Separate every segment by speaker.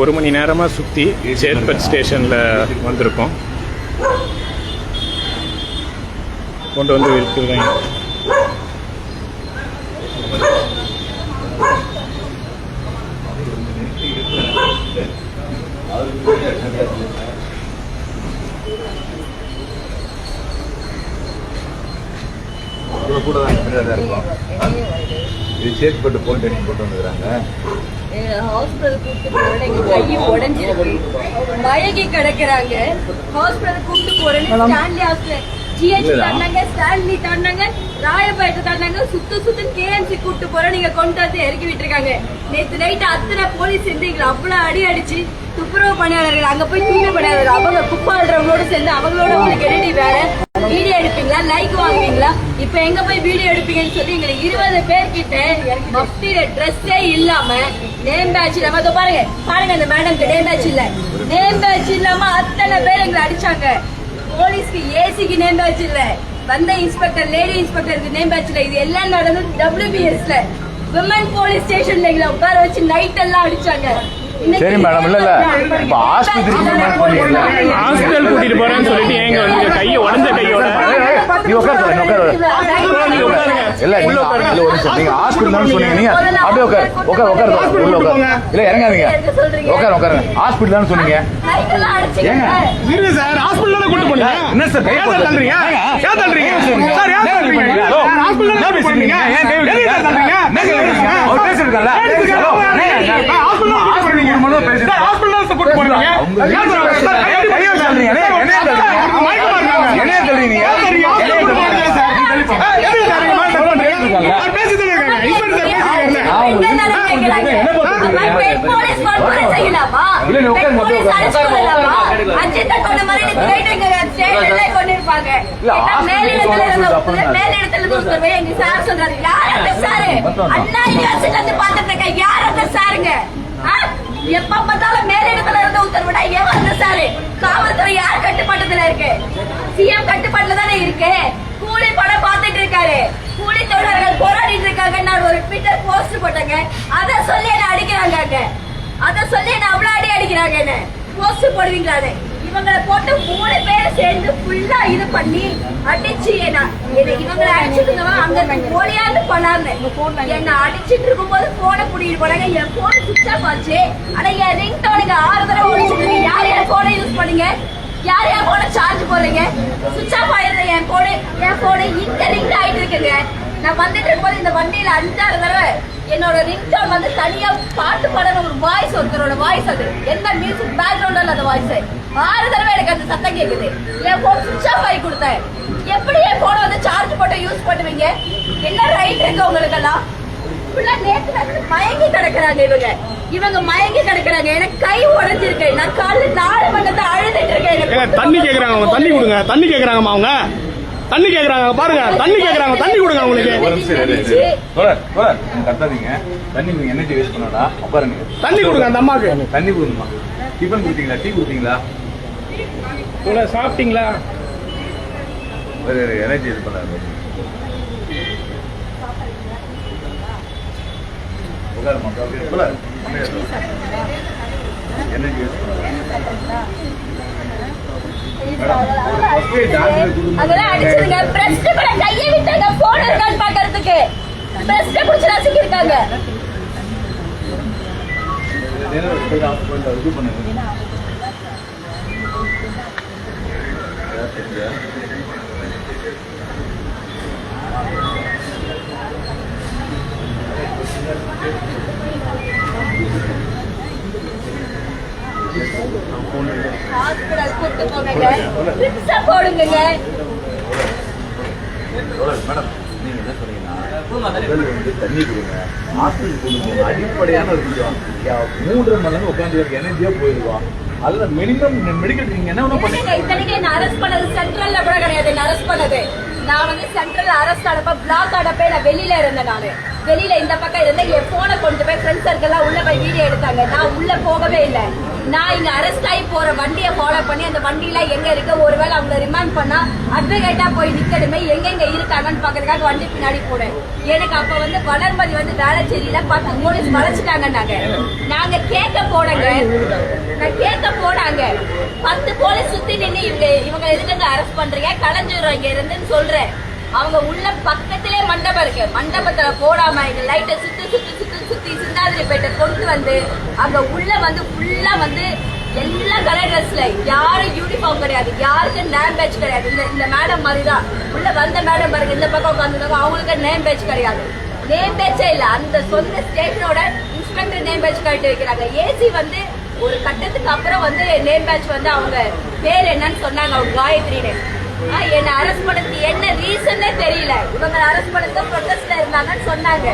Speaker 1: ஒரு மணி நேரமாக சுற்றி சேத்பட் ஸ்டேஷனில் வந்திருக்கோம். கொண்டு வந்து
Speaker 2: இருக்கிறேன் கூட தான் தான் இருக்கும். இது சேத்துப்பட்டு போயிட்டு போட்டு வந்துக்கிறாங்க.
Speaker 3: ஹாஸ்பிட்டல் கூப்பிட்டு போறேன் எங்க கை உடைஞ்சிருக்கு மயங்கி கிடக்குறாங்க. ஹாஸ்பிட்டல் கூப்பிட்டு போறேன் ஸ்டான்லி ஹாஸ்பிட்டல் ஜிஹெச் தாண்டாங்க ஸ்டான்லி தாண்டாங்க ராயப்பேட்டை தாண்டாங்க சுத்து சுத்து கேஎம்சி கூப்பிட்டு போறேன் நீங்க கொண்டு வந்து இறக்கி விட்டுருக்காங்க. நேத்து நைட் அத்தனை போலீஸ் சேர்ந்து எங்களை அவ்வளவு அடி அடிச்சு துப்புரவு பணியாளர்கள் அங்க போய் தூய்மை பணியாளர்கள் அவங்க குப்பாடுறவங்களோட சேர்ந்து அவங்களோட உங்களுக்கு என்னடி வேலை வீடியோ எடுப்பீங்களா? லைக் வாங்குவீங்களா? இப்ப எங்க போய் வீடியோ எடுப்பீங்கன்னு சொல்லி எங்களை இருபது பேர் கிட்ட மஃப்டில ட்ரெஸ்ஸே இல்லாம நேம் பேட்ச் இல்லாம இதோ பாருங்க. பாருங்க அந்த மேடம்க்கு நேம் பேட்ச் இல்ல. நேம் பேட்ச் இல்லாம அத்தனை பேர் எங்களை அடிச்சாங்க. போலீஸ்க்கு ஏசிக்கு நேம் பேட்ச் இல்ல. வந்த இன்ஸ்பெக்டர் லேடி இன்ஸ்பெக்டருக்கு நேம் பேட்ச் இல்ல. இது எல்லாம் நடந்தது டபிள்யூபிஎஸ்ல விமன் போலீஸ் ஸ்டேஷன்ல எங்களை உட்கார வச்சு நைட் எல்லாம் அடிச்சாங்க. இன்னைக்கு
Speaker 2: சரி மேடம் இல்ல இல்ல. இப்ப
Speaker 1: ஹாஸ்பிட்டல் கூட்டிட்டு போறேன்னு சொல்லிட்டு ஏங்க வந்து கையை உடஞ்ச கையோட
Speaker 2: நீ உட்கார சொல்ல உட்கார இல்ல இல்ல ஒரு நிமிஷம் நீங்க ஹாஸ்பிட்டல் தான் சொன்னீங்க நீங்க அப்படியே உட்கார் உட்கார் உட்கார் உள்ள உட்கார் இல்ல இறங்காதீங்க உட்கார் உட்கார் ஹாஸ்பிட்டல் தான் சொன்னீங்க ஏங்க?
Speaker 1: இருங்க சார் ஹாஸ்பிட்டல் கூட்டு போனீங்க
Speaker 2: என்ன சார் கை
Speaker 1: ஏன் தள்ளுறீங்க? ஏன் தள்ளுறீங்க? சார், ஏன் தள்ளுறீங்க?
Speaker 2: ஹலோ
Speaker 1: ஹாஸ்பிட்டல்ல
Speaker 2: என்ன
Speaker 1: கூட்டு
Speaker 2: பேசுறீங்க? ஏன்
Speaker 1: தள்ளுறீங்க?
Speaker 2: அவர்
Speaker 1: கூட்டு போறீங்க. சார், ஹாஸ்பிட்டல்ல தான் கூட்டு போறீங்க. ஏன் சார், சார், கை எப்படி
Speaker 2: கையை தள்ளுறீங்க என்னைய தள்ளுறீங்க
Speaker 1: மயக்கமா இருக்காங்க.
Speaker 2: என்னைய தள்ளுறீங்க
Speaker 1: ஏன் சார், நீங்க ஹாஸ்பிட்டல் கூட்டு போறீங்க சார்? ஏய், எதுக்கு சார் நீங்க மயக்கம் பண்றீங்க? அவர் பேசிட்டு இருக்காங்க.
Speaker 3: எப்ப பார்த்தாலும் மேலிடத்துல இருந்து உத்தரவிடா எவன் அந்த சாரு? காவல்துறை யார் கட்டுப்பாட்டுல இருக்கு? சிஎம் கட்டுப்பாட்டுல தானே இருக்கு கூலி படம் பார்த்துட்டு இருக்காரு கூலி தொழிலாளர்கள் போராடிட்டு இருக்காங்க நான் ஒரு ட்விட்டர் போஸ்ட் போட்டேங்க. அத சொல்லி என்ன அடிக்கிறாங்க அங்க அத சொல்லி என்ன அவ்வளவு அடி அடிக்கிறாங்க என்ன. போஸ்ட் போடுவீங்களான்னு இவங்களை போட்டு மூணு பேரை சேர்ந்து ஃபுல்லா இது பண்ணி அடிச்சு என்ன இவங்களை அடிச்சிருந்தவன் அங்க போலியாந்து பண்ணாங்க. என்ன அடிச்சிட்டு இருக்கும் போது போனை புடிக்கிட்டு போனாங்க. என் போன் சுவிச் ஆஃப் ஆச்சு. ஆனா என் ரிங் டோனுக்கு ஆறு தடவை ஒழிச்சிட்டு யார் என் போனை யூஸ் பண்ணீங்க? யார் என் போனை சார்ஜ் போடுறீங்க? சுவிச் ஆஃப் ஆயிருந்த என் போனு என் போனு இங்க ரிங் ஆயிட்டு இருக்குங்க. நான் வந்துட்டு இருக்கும்போது இந்த வண்டியில அஞ்சாறு தடவை என்னோட ரிங்டோன் வந்து தனியா பாட்டு பாடுற ஒரு வாய்ஸ் ஒருத்தரோட வாய்ஸ் அது. என்ன மியூசிக் பேக்ரவுண்ட்ல அந்த வாய்ஸ் ஆறு தடவை எனக்கு அந்த சத்தம் கேக்குது. என் போன் சுவிட்ச் ஆஃப் ஆகி கொடுத்தேன். எப்படி என் போனை வந்து சார்ஜ் போட்டு யூஸ் பண்ணுவீங்க? என்ன ரைட் இருக்கு உங்களுக்கெல்லாம்? ஃபுல்லா நேத்து ராத்திரி மயங்கி கிடக்குறாங்க இவங்க. இவங்க மயங்கி கிடக்குறாங்க. எனக்கு கை உடைஞ்சிருக்கு. நான் காலைல நாலு மணி நேரத்தை அழுதுட்டு இருக்கேன்.
Speaker 1: தண்ணி கேக்குறாங்க அவங்க. தண்ணி கொடுங்க. தண்ணி கேக்குறாங்கம்மா அவங்க. தண்ணி கேக்குறாங்க பாருங்க தண்ணி கேக்குறாங்க தண்ணி கொடுங்க
Speaker 2: நீங்க கத்தாதீங்க. தண்ணி நீங்க எனர்ஜி வேஸ்ட் பண்ணடா உட்காருங்க
Speaker 1: தண்ணி கொடுங்க அந்த அம்மாக்கு.
Speaker 2: தண்ணி கொடுங்கம்மா. டிஃபன் கொடுத்தீங்களா? டீ கொடுத்தீங்களா?
Speaker 1: இவ்வளவு சாப்பிட்டீங்களா?
Speaker 2: எனர்ஜி இது பண்ணாரு. எனர்ஜி வேஸ்ட் பண்ணாரு
Speaker 3: பிரஸ்ட் கூட கையை விட்டாங்க போன் இருக்கான்னு பாக்குறதுக்கு பிரஸ்ட் புடிச்சு நசுக்கிருக்காங்க
Speaker 2: இது பண்ணுங்க
Speaker 3: ஹாஸ்பிடல் கூட்டு போங்க போடுங்க
Speaker 2: மேடம் நீங்க என்ன சொன்னீங்கன்னா வந்து தண்ணி கொடுங்க. ஹாஸ்பிட்டல் கொண்டு போங்க அடிப்படையான ஒரு விஷயம். மூன்றரை மணி நேரம் உட்காந்து போயிடுவான் அதுல மினிமம் மெடிக்கல் நீங்க என்ன
Speaker 3: பண்ணது சென்ட்ரல்ல கூட கிடையாது. நான் arrest பண்ணது. நான் வந்து சென்ட்ரல் அரெஸ்ட் ஆனப்ப பிளாக் ஆனப்ப நான் வெளியில இருந்தேன் நானு. வெளியில இந்த பக்கம் இருந்தேன். என் போனை கொண்டு போய் ஃப்ரெண்ட்ஸ் சர்க்கிள்லாம் உள்ள போய் வீடியோ எடுத்தாங்க. நான் உள்ள போகவே இல்லை. நான் இங்க அரெஸ்ட் ஆகி போற வண்டியை ஃபாலோ பண்ணி அந்த வண்டியில எங்க இருக்கு? ஒருவேளை அவங்கள ரிமாண்ட் பண்ணா அட்வொகேட்டா போய் நிக்கணுமே எங்கெங்க இருக்காங்கன்னு பாக்குறதுக்காக வண்டி பின்னாடி போனேன் எனக்கு அப்ப வந்து வளர்மதி வந்து வேளச்சேரியில பத்து போலீஸ் வளைச்சிட்டாங்க நாங்க நாங்க கேட்க போனங்க. நான் கேட்க போனாங்க. பத்து போலீஸ் சுத்தி நின்று இவங்க இவங்க எதுக்கு அரெஸ்ட் பண்றீங்க? கலைஞ்சிரும் இங்க இருந்துன்னு சொல்றேன். அவங்க உள்ள பக்கத்திலே மண்டபம் இருக்கு. மண்டபத்துல போடாம இந்த லைட்டை சுத்தி சுத்தி சுத்தி சுத்தி சிந்தாதிரிப்பேட்டை கொண்டு வந்து அங்க உள்ள வந்து ஃபுல்லா வந்து எல்லா கலர் ட்ரெஸ்ல யாரும் யூனிஃபார்ம் கிடையாது. யாருக்கும் நேம் பேட்ச் கிடையாது. இந்த இந்த மேடம் மாதிரி தான் உள்ள வந்த மேடம் பாருங்க இந்த பக்கம் உட்காந்துருக்கோம் அவங்களுக்கு நேம் பேட்ச் கிடையாது. நேம் பேட்சே இல்ல. அந்த சொந்த ஸ்டேஷனோட இன்ஸ்பெக்டர் நேம் பேட்ச் கட்டி வைக்கிறாங்க. ஏசி வந்து ஒரு கட்டத்துக்கு அப்புறம் வந்து நேம் பேட்ச் வந்து அவங்க பேர் என்னன்னு சொன்னாங்க. அவங்க காயத்ரின்னு. என்னை அரெஸ்ட் பண்ணது என்ன ரீசன்னே தெரியல. இவங்க அரெஸ்ட் பண்ணது ப்ரொட்டஸ்ட்ல இருந்தாங்கன்னு சொன்னாங்க.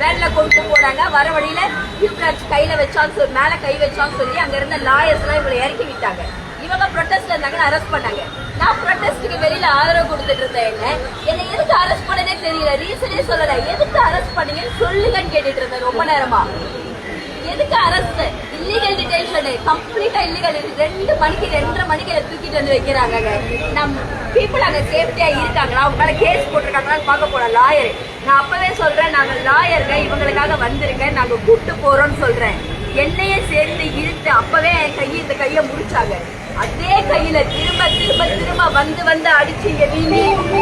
Speaker 3: வேன்ல கொண்டு போனாங்க. வர வழியில யுவராஜ் கையில வச்சான்னு சொல்லி மேல கை வச்சான்னு சொல்லி அங்க இருந்த லாயர்ஸ் எல்லாம் இவங்களை இறக்கி விட்டாங்க. இவங்க ப்ரொட்டஸ்ட்ல இருந்தாங்கன்னு அரெஸ்ட் பண்ணாங்க. நான் ப்ரொட்டஸ்டுக்கு வெளியில ஆதரவு கொடுத்துட்டு இருந்தேன் என்ன? என்னை எதுக்கு அரெஸ்ட் பண்ணனே தெரியல. ரீசனே சொல்லல. எதுக்கு அரெஸ்ட் பண்ணீங்கன்னு சொல்லுங்கன்னு கேட்டுட்டு இருந்தேன் ரொம்ப நேரமா. எதுக்கு அரஸ்ட் இல்லீகல் டிடென்ஷன் கம்ப்ளீட்டா இல்லீகல் ரெண்டு மணிக்கு ரெண்டரை மணிக்கு தூக்கிட்டு வந்து வைக்கிறாங்க. நம்ம பீப்புள் அங்க சேஃப்டியா இருக்காங்களா? அவங்க மேல கேஸ் போட்டிருக்காங்களான்னு பார்க்க போறோம் லாயர் நான் அப்பவே சொல்றேன். நாங்க லாயருங்க இவங்களுக்காக வந்திருக்கேன். நாங்க கூப்பிட்டு போறோம்னு சொல்றேன். என்னையே சேர்த்து இழுத்து அப்பவே என் கையை இந்த கையை முடிச்சாங்க. அதே கையில திரும்ப திரும்ப திரும்ப வந்து வந்து அடிச்சு இங்க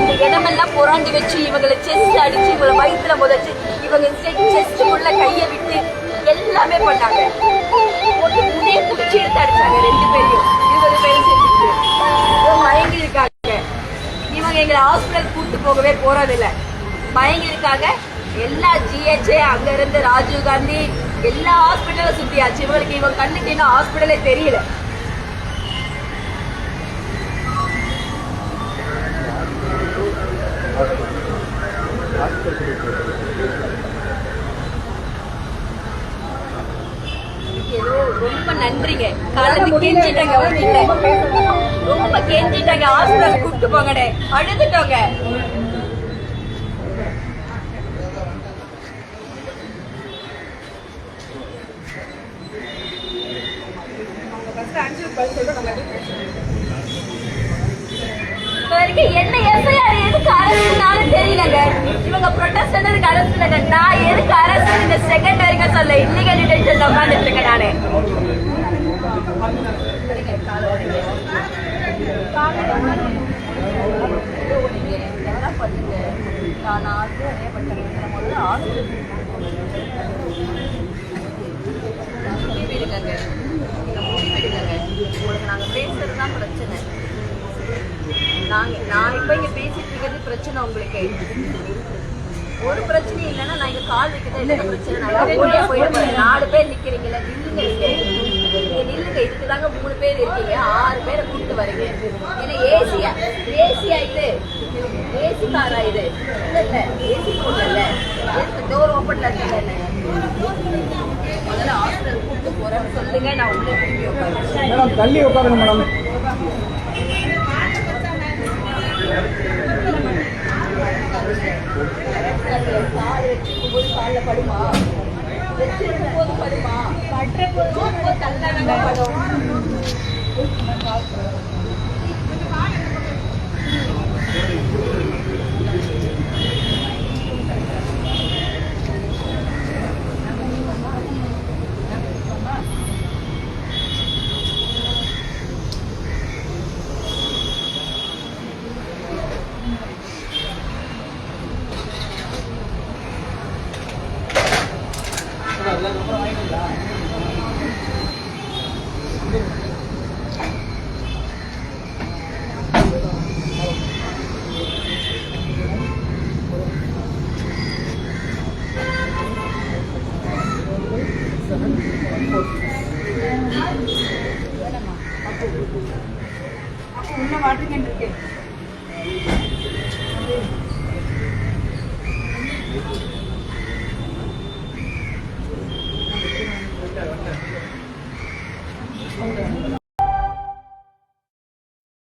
Speaker 3: இந்த இடமெல்லாம் பொறாண்டி வச்சு இவங்களை செஸ்ட் அடிச்சு இவங்களை வயிற்றுல முதச்சு இவங்க செஸ்ட் உள்ள கையை விட்டு எல்லாமே பண்ணாங்க. போட்டு முடிய எடுத்து அடிச்சாங்க ரெண்டு பேரையும். இருபது பேரும் சேர்ந்துட்டு. மயங்கி இருக்காங்க. இவங்க எங்களை ஹாஸ்பிட்டல் கூட்டு போகவே போறதில்ல. மயங்கி இருக்காங்க. எல்லா ஜிஹெச்ஏ அங்க இருந்து ராஜீவ் காந்தி எல்லா ஹாஸ்பிட்டலும் சுத்தியாச்சு. இவங்களுக்கு இவங்க கண்ணுக்கு இன்னும் ஹாஸ்பிட்டலே தெரியல. காலத்து கெஞ்சிட்டாங்க உங்ககிட்ட ரொம்ப கெஞ்சிட்டாங்க ஹாஸ்பிட்டல் கூப்பிட்டு போங்கடே. அழுதுட்டோங்க. என்ன எஸ்ஐஆர் எதுக்கு அரசுனாலும் தெரியலங்க. இவங்க ப்ரொட்டஸ்ட் எதுக்கு அரசு நான் எதுக்கு அரசு இந்த செகண்ட் வரைக்கும் சொல்ல. இல்லீகல் டிடென்ஷன்ல உட்காந்துட்டு நானு நான் உங்களுக்கு நாங்க பேசுறது தான் பிரச்சனை நாங்க நான் இப்ப இங்க பேசிட்டு இருக்கிறது பிரச்சனை உங்களுக்கு. ஒரு பிரச்சனை இல்லைன்னா நான் இங்க கால் வைக்கிறது என்ன பிரச்சனை நல்லா ஓடியே போயிட்டு நாலு பேர் நிக்கிறீங்கல்ல நில்லுங்க நீங்க நில்லுங்க. இதுக்கு தாங்க மூணு பேர் இருக்கீங்க. ஆறு பேரை கூப்பிட்டு வரீங்க. ஏன்னா ஏசியா? ஏசியா இது? ஏசி காரா இது? இல்ல இல்ல. ஏசி போடல. டோர் ஓப்பன்ல இருக்குல்ல முதல்ல ஹாஸ்பிட்டல் கூப்பிட்டு போறேன் சொல்லுங்க. நான் உள்ள
Speaker 1: மேடம் தள்ளி உட்காருங்க மேடம்
Speaker 3: கால் வச்சிருக்கும் போது காலில் படுமா வச்சிருக்கும் போது படுமா படுற போது தள்ளாங்க படும் உள்ள வாட்டர் கேன் இருக்கு